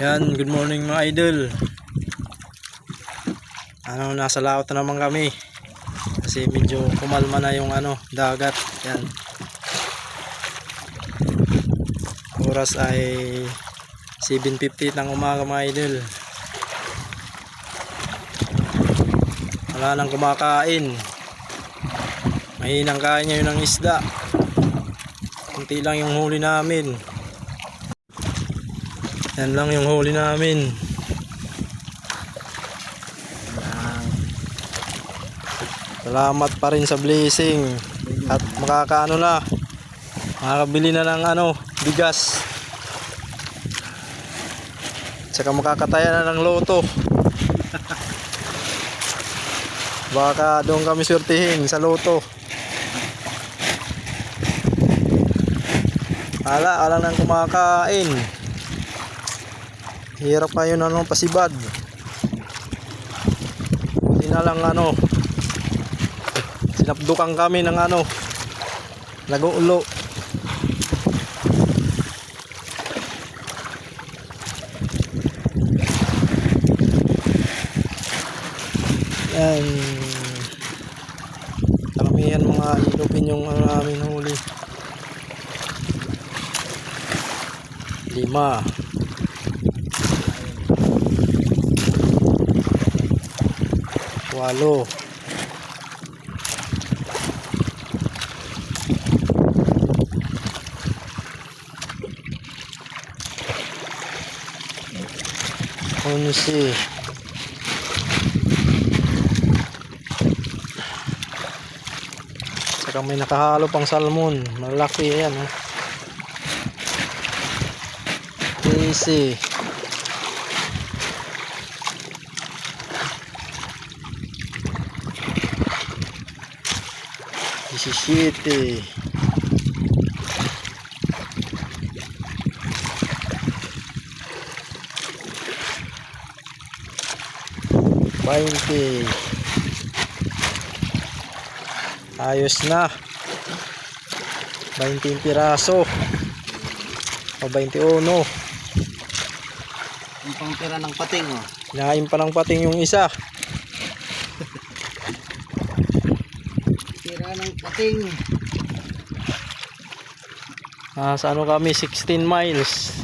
Yan, good morning mga idol. Ano, nasa laot na naman kami. Kasi medyo kumalma na yung ano, dagat. Yan. Oras ay 7.50 ng umaga mga idol. Wala nang kumakain. Mahinang kain nyo ng isda. Kunti lang yung huli namin. Yan lang yung huli namin. Salamat pa rin sa blessing. At makakaano na. Makakabili na ng ano, bigas. Tsaka makakataya na ng loto. Baka doon kami surtihin sa loto. Ala, alang nang kumakain. Hirap kayo na ano, pasibad. Buti na lang ano. Sinapdukan kami ng ano. Laguulo. Yan. Karamihan mga ilupin yung ano namin huli. Lima. Walo. Onsi. Saka may nakahalo pang salmon. Malaki yan. Oh. Easy. Disisite. Twenty. Ayos na. 20 piraso. O 21. Ang pangtira ng pating oh. Kinain pa ng pating yung isa. Tira ng pating. Ah, sa ano kami, 16 miles.